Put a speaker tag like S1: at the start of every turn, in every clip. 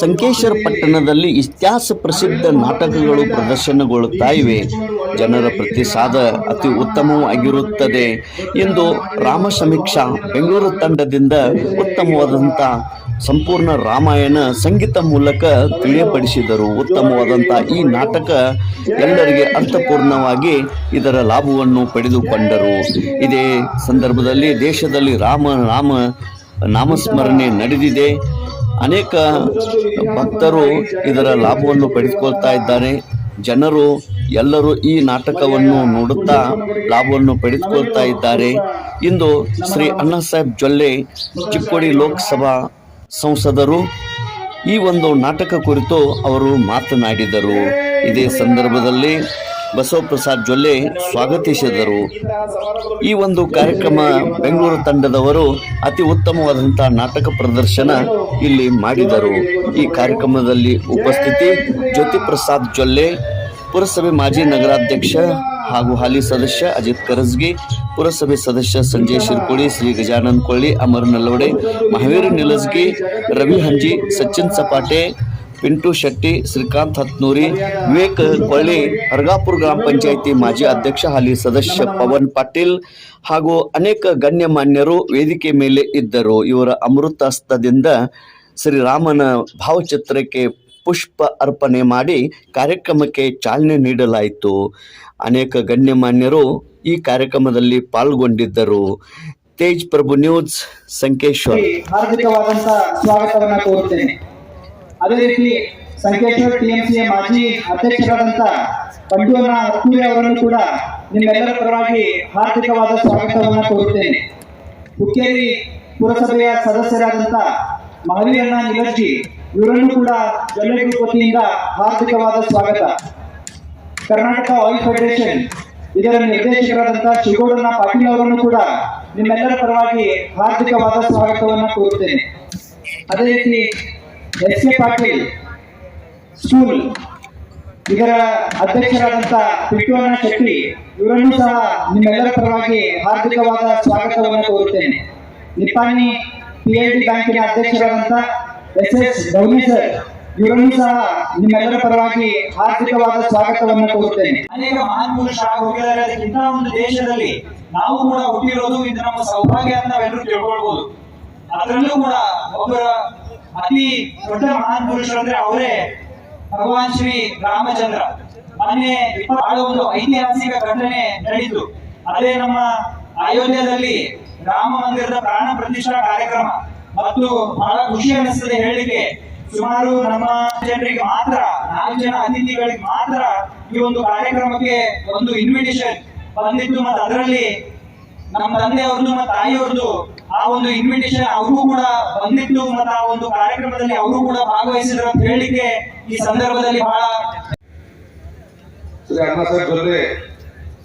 S1: ಸಂಕೇಶ್ವರ ಪಟ್ಟಣದಲ್ಲಿ ಇತಿಹಾಸ ಪ್ರಸಿದ್ಧ ನಾಟಕಗಳು ಪ್ರದರ್ಶನಗೊಳ್ಳುತ್ತಾ ಇವೆ. ಜನರ ಪ್ರತಿಸಾದ ಅತಿ ಉತ್ತಮವಾಗಿರುತ್ತದೆ ಎಂದು ರಾಮ ಸಮೀಕ್ಷಾ ಬೆಂಗಳೂರು ತಂಡದಿಂದ ಉತ್ತಮವಾದಂಥ ಸಂಪೂರ್ಣ ರಾಮಾಯಣ ಸಂಗೀತ ಮೂಲಕ ತಿಳಿಯಪಡಿಸಿದರು. ಉತ್ತಮವಾದಂಥ ಈ ನಾಟಕ ಎಲ್ಲರಿಗೆ ಅರ್ಥಪೂರ್ಣವಾಗಿ ಇದರ ಲಾಭವನ್ನು ಪಡೆದುಕೊಂಡರು. ಇದೇ ಸಂದರ್ಭದಲ್ಲಿ ದೇಶದಲ್ಲಿ ರಾಮ ರಾಮ ನಾಮಸ್ಮರಣೆ ನಡೆದಿದೆ. ಅನೇಕ ಭಕ್ತರು ಇದರ ಲಾಭವನ್ನು ಪಡೆದುಕೊಳ್ತಾ ಇದ್ದಾರೆ. ಜನರು ಎಲ್ಲರೂ ಈ ನಾಟಕವನ್ನು ನೋಡುತ್ತಾ ಲಾಭವನ್ನು ಪಡೆದುಕೊಳ್ತಾ ಇದ್ದಾರೆ. ಇಂದು ಶ್ರೀ ಅಣ್ಣಾ ಸಾಹೇಬ್ ಜೊಲ್ಲೆ, ಚಿಕ್ಕೋಡಿ ಲೋಕಸಭಾ ಸಂಸದರು ಈ ಒಂದು ನಾಟಕ ಕುರಿತು ಅವರು ಮಾತನಾಡಿದರು. ಇದೇ ಸಂದರ್ಭದಲ್ಲಿ ಬಸವಪ್ರಸಾದ್ ಜೊಲ್ಲೆ ಸ್ವಾಗತಿಸಿದರು. ಈ ಒಂದು ಕಾರ್ಯಕ್ರಮ ಬೆಂಗಳೂರು ತಂಡದವರು ಅತಿ ಉತ್ತಮವಾದಂಥ ನಾಟಕ ಪ್ರದರ್ಶನ ಇಲ್ಲಿ ಮಾಡಿದರು. ಈ ಕಾರ್ಯಕ್ರಮದಲ್ಲಿ ಉಪಸ್ಥಿತಿ ಜ್ಯೋತಿ ಪ್ರಸಾದ್ ಜೊಲ್ಲೆ, ಪುರಸಭೆ ಮಾಜಿ ನಗರಾಧ್ಯಕ್ಷ ಹಾಗೂ ಹಾಲಿ ಸದಸ್ಯ ಅಜಿತ್ ಕರಸ್ಗಿ ಪುರಸಭೆ ಸದಸ್ಯ ಸಂಜಯ್ ಶಿರ್ಕೋಳಿ ಶ್ರೀ ಗಜಾನಂದ್ ಕೊಳ್ಳಿ ಅಮರ್ ನಲ್ಲೋಡೆ ಮಹಾವೀರ್ ನಿಲಸ್ಗಿ, ರವಿ ಹಂಜಿ, ಸಚಿನ್ ಸಪಾಟೆ ಪಿಂಟು ಶೆಟ್ಟಿ, ಶ್ರೀಕಾಂತ್ ಹತ್ನೂರಿ, ವಿವೇಕ್ ಕೊಳ್ಳಿ, ಅರ್ಗಾಪುರ ಗ್ರಾಮ ಪಂಚಾಯಿತಿ ಮಾಜಿ ಅಧ್ಯಕ್ಷ, ಹಾಲಿ ಸದಸ್ಯ ಪವನ್ ಪಾಟೀಲ್ ಹಾಗೂ ಅನೇಕ ಗಣ್ಯಮಾನ್ಯರು ವೇದಿಕೆ ಮೇಲೆ ಇದ್ದರು. ಇವರ ಅಮೃತಾಸ್ತದಿಂದ ಶ್ರೀರಾಮನ ಭಾವಚಿತ್ರಕ್ಕೆ ಪುಷ್ಪ ಅರ್ಪಣೆ ಮಾಡಿ ಕಾರ್ಯಕ್ರಮಕ್ಕೆ ಚಾಲನೆ ನೀಡಲಾಯಿತು. ಅನೇಕ ಗಣ್ಯಮಾನ್ಯರು ಈ ಕಾರ್ಯಕ್ರಮದಲ್ಲಿ ಪಾಲ್ಗೊಂಡಿದ್ದರು. ತೇಜ್ ಪ್ರಭು ನ್ಯೂಸ್, ಸಂಕೇಶ್ವರ್.
S2: ಹಾರ್ದಿಕವಾದಂತಹ ಸ್ವಾಗತವನ್ನು ಕೋರುತ್ತೇನೆ. ಅದೇ ರೀತಿ ಸಂಕೇಶ್ವರ ಟಿಎಂಸಿಯ ಮಾಜಿ ಅಧ್ಯಕ್ಷರಾದಂತ ಬಂಡೂರ ಅಕ್ಕೂರಿ ಅವರನ್ನು ಕೂಡ ನಿಮ್ಮೆಲ್ಲರ ಪರವಾಗಿ ಹಾರ್ದಿಕವಾದ ಸ್ವಾಗತವನ್ನು ಕೋರುತ್ತೇನೆ. ಹುಕ್ಕೇರಿ ಪುರಸಭೆಯ ಸದಸ್ಯರಾದಂತ ಮಹಾವೀರಣ್ಣ ನಿಲಜ್ಜಿ ಇವರನ್ನು ಕೂಡ ಜೊಲ್ಲೆ ಗ್ರೂಪ್ ವತಿಯಿಂದ ಹಾರ್ದಿಕವಾದ ಸ್ವಾಗತ. ಕರ್ನಾಟಕ ಆಯಿಲ್ ಫೆಡರೇಷನ್, ಇದರ ನಿರ್ದೇಶಕರಾದಂತಹ ಶಿವಗೌಡನ ಪಾಟೀಲ್ ಅವರನ್ನು ಕೂಡ ನಿಮ್ಮೆಲ್ಲರ ಪರವಾಗಿ ಹಾರ್ದಿಕವಾದ ಸ್ವಾಗತವನ್ನು ಕೋರುತ್ತೇನೆ. ಅದೇ ರೀತಿ ಎಸ್ ಕೆ ಪಾಟೀಲ್ ಸ್ಕೂಲ್ ಇದರ ಅಧ್ಯಕ್ಷರಾದಂತ ಪಿಟ್ಟುವಣ್ಣ ಶೆಟ್ಟಿ, ಇವರನ್ನು ಸಹ ನಿಮ್ಮೆಲ್ಲರ ಪರವಾಗಿ ಹಾರ್ದಿಕವಾದ ಸ್ವಾಗತವನ್ನು ಕೋರುತ್ತೇನೆ. ನಿಪ್ಪಾಣಿ ಪಿಎಲ್ಡಿ ಬ್ಯಾಂಕಿನ ಅಧ್ಯಕ್ಷರಾದಂತ ಎಸ್ ಎಸ್ ಗೌರಿ ಸರ್, ಇವರನ್ನು ಸಹ ನಿಮ್ಮೆಲ್ಲರ ಪರವಾಗಿ ಹಾರ್ದಿಕವಾದ ಸ್ವಾಗತವನ್ನು ಕೋರುತ್ತೇನೆ.
S3: ಅನೇಕ ಮಹಾನ್ ಪುರುಷರಾಗಿ ಹೋಗಿದ್ದಾರೆ. ಅದಕ್ಕಿಂತ ಒಂದು ದೇಶದಲ್ಲಿ ನಾವು ಕೂಡ ಹುಟ್ಟಿರೋದು ಇದು ನಮ್ಮ ಸೌಭಾಗ್ಯ ಅಂತ ನಾವೆಲ್ಲರೂ ತಿಳ್ಕೊಳ್ಬಹುದು ಅದರಲ್ಲೂ ಕೂಡ ಒಬ್ಬರ ಅತಿ ದೊಡ್ಡ ಮಹಾನ್ ಪುರುಷರು ಅಂದ್ರೆ ಅವರೇ ಭಗವಾನ್ ಶ್ರೀ ರಾಮಚಂದ್ರ. ಮೊನ್ನೆ ಒಂದು ಐತಿಹಾಸಿಕ ಘಟನೆ ನಡೆಯಿತು ಅದೇ ನಮ್ಮ ಅಯೋಧ್ಯದಲ್ಲಿ ರಾಮ ಮಂದಿರದ ಪ್ರಾಣ ಪ್ರತಿಷ್ಠಾ ಕಾರ್ಯಕ್ರಮ ಮತ್ತು ಬಹಳ ಖುಷಿ ಅನಿಸ್ತದೆ ಹೇಳಿಕೆ ಸುಮಾರು ನಮ್ಮ ಜನರಿಗೆ ಮಾತ್ರ, ನಾಲ್ಕು ಜನ ಅತಿಥಿಗಳಿಗೆ ಮಾತ್ರ ಈ ಒಂದು ಕಾರ್ಯಕ್ರಮಕ್ಕೆ ಒಂದು ಇನ್ವಿಟೇಷನ್ ಬಂದಿತ್ತು. ಮತ್ತು ಅದರಲ್ಲಿ ನಮ್ಮ ತಂದೆಯವ್ರದ್ದು ಮತ್ತು ತಾಯಿಯವ್ರದ್ದು ಆ ಒಂದು ಇನ್ವಿಟೇಷನ್ ಅವ್ರಿಗೂ ಕೂಡ ಬಂದಿತ್ತು ಮತ್ತು ಆ ಒಂದು ಕಾರ್ಯಕ್ರಮದಲ್ಲಿ ಅವರು ಕೂಡ ಭಾಗವಹಿಸಿದ್ರು ಅಂತ ಹೇಳಲಿಕ್ಕೆ ಈ ಸಂದರ್ಭದಲ್ಲಿ ಬಹಳ
S4: श्री अण्णासाहेब जोल्ले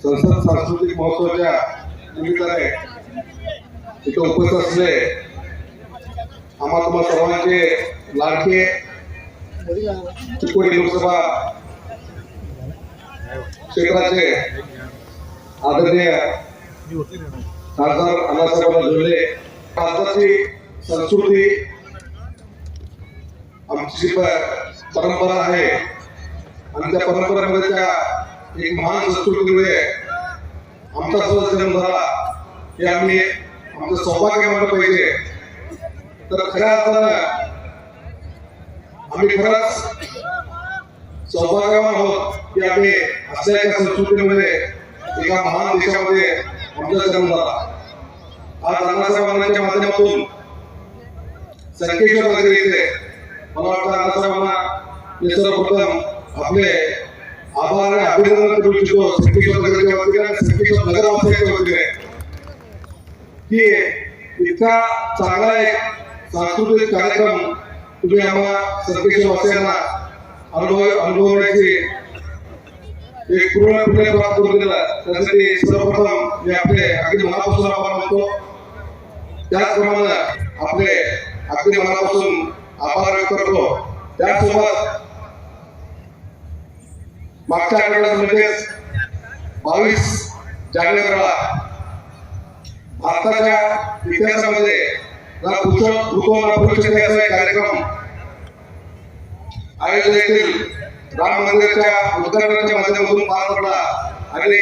S4: संसद सांस्कृतिक महोत्सवाच्या निमित्ताने इथं उपस्थित असले आम्हा तुम्हा सर्वांचे लाडके चिकोडी लोकसभा क्षेत्राचे आदरणीय खासदार अण्णासाहेब जोडले भारताची संस्कृती आमची परंपरा आहे आणि त्या परंपरेमध्ये त्या एक महान संस्कृतीमुळे आमचा सुद्धा जन्म झाला हे आम्ही आमचं सौभाग्य मानलं पाहिजे. तर खऱ्या अर्थानं आम्ही खरंच सौभाग्यवान आहोत की आम्ही असल्या एका संस्कृतीमध्ये एका महान देशामध्ये आमचा जन्म झाला आज अण्णासाहेबांच्या माध्यमातून संकेश्वर नगर येथे मला वाटतं अण्णासाहेबांना मी सर्वप्रथम आपले आभार आणि अभिनंदन करू इच्छितो संकेश्वर नगरच्या वतीने संकेश्वर नगरवासियांच्या वतीने. की इतका चांगला एक सांस्कृतिक कार्यक्रम तुम्ही आम्हाला संकेश्वर वासियांना अनुभव अनुभवण्याची एक पूर्ण पुण्य प्राप्त करून दिला. त्यासाठी सर्वप्रथम मी आपले अगदी मनापासून आभार मानतो. त्याचप्रमाणे आपले अगदी मनापासून आभार व्यक्त करतो. त्यासोबत मागच्या आठवड्यात म्हणजेच बावीस जानेवारीला भारताच्या इतिहासामध्ये ना पुरुष ऋतुमाना पुरुष इतिहास कार्यक्रम आयोजित येथील राम मंदिराच्या उद्घाटनाच्या माध्यमातून पार पडला आणि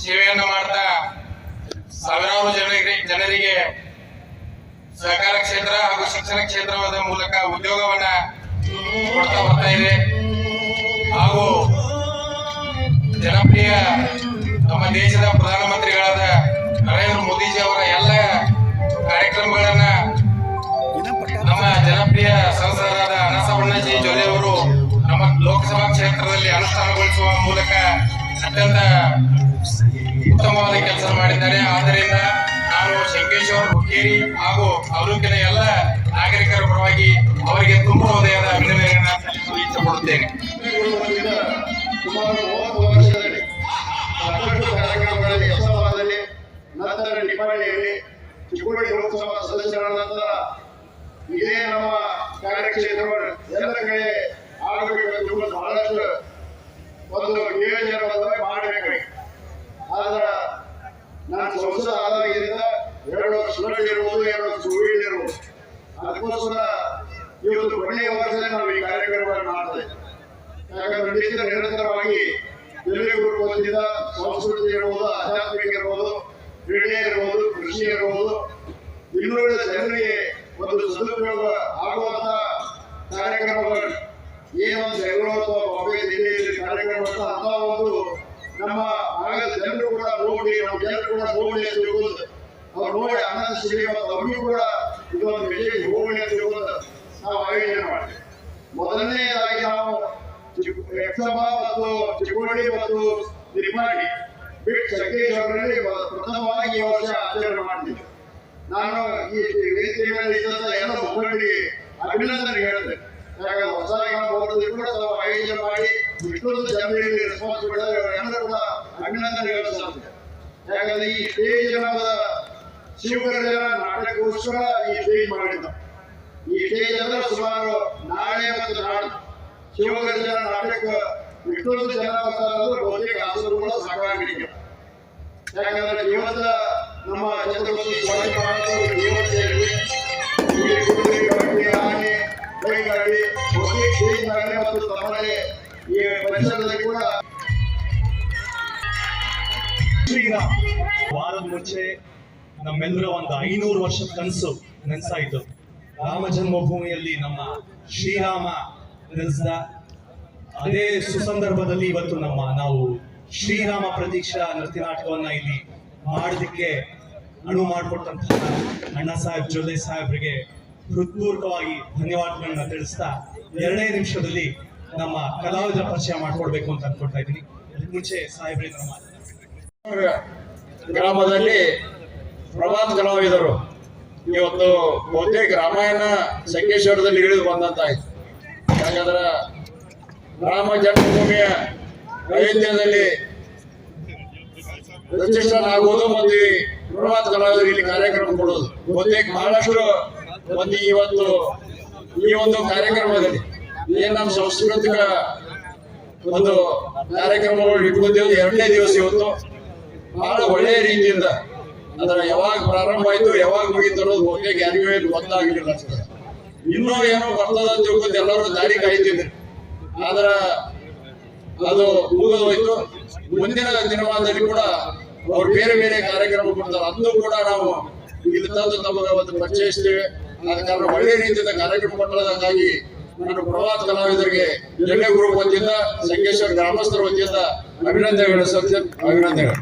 S5: ಸೇವೆಯನ್ನು ಮಾಡ್ತಾ ಸಾವಿರಾರು ಜನರಿಗೆ ಜನರಿಗೆ ಸಹಕಾರ ಕ್ಷೇತ್ರ ಹಾಗೂ ಶಿಕ್ಷಣ ಕ್ಷೇತ್ರದ ಮೂಲಕ ಉದ್ಯೋಗವನ್ನ ಕೊಡ್ತಾ ಬರ್ತಾ ಇದೆ. ಹಾಗೂ ಜನಪ್ರಿಯ ನಮ್ಮ ದೇಶದ ಪ್ರಧಾನಮಂತ್ರಿಗಳಾದ ನರೇಂದ್ರ ಮೋದಿಜಿ ಅವರ ಎಲ್ಲ ಕಾರ್ಯಕ್ರಮಗಳನ್ನ ನಮ್ಮ ಜನಪ್ರಿಯ ಸಂಸದರಾದ ಅನಸವಣ್ಣಜಿ ಜೊಲೆ ಅವರು ನಮ್ಮ ಲೋಕಸಭಾ ಕ್ಷೇತ್ರದಲ್ಲಿ ಅನುಷ್ಠಾನಗೊಳಿಸುವ ಮೂಲಕ ಅತ್ಯಂತ ಉತ್ತಮವಾದ ಕೆಲಸ ಮಾಡಿದ್ದಾರೆ. ಆದ್ದರಿಂದ ನಾನು ಶಂಕೇಶ್ವರ ಹುಕ್ಕೇರಿ ಹಾಗೂ ತಾಲೂಕಿನ ಎಲ್ಲ ನಾಗರಿಕರ ಪರವಾಗಿ ಅವರಿಗೆ ತುಂಬ ಹೃದಯದ ಅಭಿನಂದನೆಯನ್ನು ಸಲ್ಲಿಸಲು ಇಚ್ಛಪಡುತ್ತೇನೆ
S6: ಸುಮಾರು ಕಾರ್ಯಕ್ರಮಗಳಲ್ಲಿ ಇದೇ ನಮ್ಮ ಕಾರ್ಯಕ್ಷೇತ್ರಗಳು ಎಲ್ಲ ಕಡೆ ಇವತ್ತು ಬಹಳಷ್ಟು ಒಂದು ನಿಯೋಜನೆ ಮಾಡಬೇಕು ಆದ್ರೆ ನಾನು ಸಂಸದ ಆದಾಗಿಂದ ಎರಡು ವರ್ಷ ಇರ್ಬೋದು, ಎರಡು ವರ್ಷ ಕೋವಿಡ್ ಅದಕ್ಕೋಸ್ಕರ ಇವತ್ತು ಕೊನೆಯ ವರ್ಷದಲ್ಲಿ ನಾವು ಈ ಕಾರ್ಯಕ್ರಮವನ್ನು ಮಾಡ್ತಾ ಇದ್ದೇವೆ ಯಾಕಂದ್ರೆ ನಿತ್ಯ ನಿರಂತರವಾಗಿ ಎಲ್ಲರಿಗೂ ಬಂದಿದ್ದ ಸಂಸ್ಕೃತಿ ಇರ್ಬೋದು, ಆಧ್ಯಾತ್ಮಿಕ ಇರ್ಬೋದು, ಕ್ರೀಡೆ ಇರ್ಬೋದು, ಕೃಷಿ ಇರ್ಬೋದು. ಇನ್ನುಳಿದ ಜನರಿಗೆ ಒಂದು ಸದುಪಯೋಗ ಆಗುವಂತ ಕಾರ್ಯಕ್ರಮಗಳು. ಏನೊಂದು ಬೆಂಗಳೂರು ಅಥವಾ ಬಾಂಬೆ ಜಿಲ್ಲೆಯಲ್ಲಿ ಕಾರ್ಯಕ್ರಮ ಅಂತ ಒಂದು ನಮ್ಮ ಭಾಗದ ಜನರು ಕೂಡ ನೋಡಿ ನಮ್ಮ ಜನರು ಕೂಡ ಹೋಗಲಿ ಅಂತ ತಿಳ್ಕೊಂಡು ಅವ್ರು ನೋಡಿ ಆನಂದ ಸಿಗಲಿ ಮತ್ತು ಕೂಡ ಇದೊಂದು ಮೆಸೇಜ್ ಹೋಗಲಿ ಅಂತ ತಿಳ್ಕೊಂಡು ನಾವು ಆಯೋಜನೆ ಮಾಡಿದೆ ಮೊದಲನೇದಾಗಿ ನಾವು ಎಕ್ಸಮಾ ಮತ್ತು ಚಿಕ್ಕೋಡಿ ಮತ್ತು ತಿರುಮಾಡಿ ಬಿಟ್ಟು ಸಂಕೇಶ್ವರರಲ್ಲಿ ಪ್ರಥಮವಾಗಿ ಈ ವರ್ಷ ಆಚರಣೆ ಮಾಡ್ತಿದ್ದೆ ನಾನು ಈ ವೇದಿಕೆ ಮೇಲೆ ಇದ್ದಂಥ ಎಲ್ಲ ಮುಖಂಡರಿಗೆ ಅಭಿನಂದನೆ ಹೇಳಿದೆ ಯಾಕಂದ್ರೆ ಹೊಸ ಹೋಗೋದು ಕೂಡ ತಾವು ಆಯೋಜನೆ ಮಾಡಿ ಇಷ್ಟೊಂದು ಜನರಿಗೆ ರೆಸ್ಪಾನ್ಸಿಬಿಲಿಟಿ ಎಲ್ಲರೂ ಕೂಡ ಅಭಿನಂದನೆ ಯಾಕಂದ್ರೆ ಈ ಸ್ಟೇಜ್ ಅನ್ನೋದ ಶಿವಕರ ನಾಟಕಕ್ಕೋಸ್ಕರ ಈ ಸ್ಟೇಜ್ ಮಾಡಿದ್ದ. ಈ ಸ್ಟೇಜ್ ಅಂದ್ರೆ ಸುಮಾರು ನಾಳೆ ಮತ್ತು ನಾಡು. ಶಿವಗರ್ಜನ ನಾಟಕ ಇಷ್ಟೊಂದು ಜನ ಬರ್ತಾರಂದ್ರೆ ಬಹುತೇಕ ಆಸರುಗಳು ಸಾಕಾಗಿದೆ ಯಾಕಂದ್ರೆ ಇವತ್ತ ನಮ್ಮ ಛತ್ರಪತಿ ಶಿವಾಜಿ ಮಹಾರಾಜರು ಈ ಕುದುರೆ ಆನೆ, ಕೈಗಾಡಿ, ಬಹುತೇಕ ಸ್ಟೇಜ್ ಮೇಲೆ ಮತ್ತು ತಮ್ಮದೇ ಈ ಪರಿಸರದಲ್ಲಿ ಕೂಡ
S7: ಶ್ರೀರಾಮ್ ವಾರದ ಮುಂಚೆ ನಮ್ಮೆಲ್ಲರ ಒಂದು ಐನೂರು ವರ್ಷದ ಕನಸು ನೆನ್ಸಾಯ್ತು. ರಾಮ ಜನ್ಮಭೂಮಿಯಲ್ಲಿ ನಮ್ಮ ಶ್ರೀರಾಮ ನೆಲೆಸಿದ ಅದೇ ಸುಸಂದರ್ಭದಲ್ಲಿ ಇವತ್ತು ನಮ್ಮ ನಾವು ಶ್ರೀರಾಮ ಪ್ರತೀಕ್ಷಾ ನೃತ್ಯ ನಾಟಕವನ್ನ ಇಲ್ಲಿ ಮಾಡೋದಕ್ಕೆ ಅಣು ಮಾಡಿಕೊಟ್ಟಂತಹ ಅಣ್ಣ ಸಾಹೇಬ್ ಜೊಲ್ಲೆ ಸಾಹೇಬ್ರಿಗೆ ಹೃತ್ಪೂರ್ವಕವಾಗಿ ಧನ್ಯವಾದಗಳನ್ನ ತಿಳಿಸ್ತಾ ಎರಡೇ ನಿಮಿಷದಲ್ಲಿ ನಮ್ಮ ಕಲಾವಿದರ ಪರಿಚಯ ಮಾಡ್ಕೊಡ್ಬೇಕು ಅಂತ ಅನ್ಕೊಳ್ತಾ ಇದ್ದೀನಿ. ಮುಂಚೆ ಸಾಹೇಬ್ರಿಗೆ ನಮ್ಮ
S8: ಗ್ರಾಮದಲ್ಲಿ ಪ್ರಭಾತ್ ಕಲಾವಿದರು ಇವತ್ತು ಬಹುತೇಕ ರಾಮಾಯಣ ಸಂಕೇಶ್ವರದಲ್ಲಿ ಇಳಿದು ಬಂದಂತಾಯ್ತು. ಯಾಕಂದ್ರೆ ರಾಮ ಜನ್ಮಭೂಮಿಯ ಅಯೋಧ್ಯದಲ್ಲಿ ಆಗುವುದು ಮತ್ತು ಪ್ರಭಾತ್ ಕಲಾವಿದರು ಇಲ್ಲಿ ಕಾರ್ಯಕ್ರಮ ಕೊಡುವುದು. ಬಹುತೇಕ ಬಹಳಷ್ಟು ಮಂದಿ ಇವತ್ತು ಈ ಒಂದು ಕಾರ್ಯಕ್ರಮದಲ್ಲಿ ಏನ್ ನಮ್ಮ ಸಾಂಸ್ಕೃತಿಕ ಒಂದು ಕಾರ್ಯಕ್ರಮಗಳು ಇಟ್ಕೊಂಡಿದ್ದು ಎರಡನೇ ದಿವಸ ಇವತ್ತು. ಬಹಳ ಒಳ್ಳೆಯ ರೀತಿಯಿಂದ. ಅದರ ಯಾವಾಗ ಪ್ರಾರಂಭ ಆಯ್ತು, ಯಾವಾಗ ಮುಗೀತು ಅನ್ನೋದು ಬಹುತೇಕ ಯಾರಿಗೂ ಏನು ಗೊತ್ತಾಗಲಿಲ್ಲ ಅಷ್ಟೇ. ಇನ್ನೂ ಏನೋ ಬರ್ತದ ಅಂತ ಎಲ್ಲರೂ ದಾರಿ ಕಾಯ್ತಿದ್ರು. ಆದ್ರ ಅದು ಮುಗಿದು ಹೋಯ್ತು. ಮುಂದಿನ ದಿನಮಾನದಲ್ಲಿ ಕೂಡ ಅವ್ರು ಬೇರೆ ಬೇರೆ ಕಾರ್ಯಕ್ರಮ ಕೊಡ್ತಾರೆ. ಅಂದು ಕೂಡ ನಾವು ಇಲ್ಲಿ ತಂದು ತಮಗೆ ಒಂದು ಪರಿಚಯಿಸ್ತೇವೆ. ಆದ ಕಾರಣ ಒಳ್ಳೆ ರೀತಿಯಿಂದ ಕಾರ್ಯಕ್ರಮ ಕೊಟ್ಟದಕ್ಕಾಗಿ ನಾನು ಪ್ರವಾಸ ಕಲಾವಿದರಿಗೆ ಜೊಲ್ಲೆ ಗ್ರೂಪ್ ವತಿಯಿಂದ ಸಂಕೇಶ್ವರ ಗ್ರಾಮಸ್ಥರ ವತಿಯಿಂದ ಅಭಿನಂದನೆಗಳು ಸತ್ಯ ಅಭಿನಂದನೆಗಳು.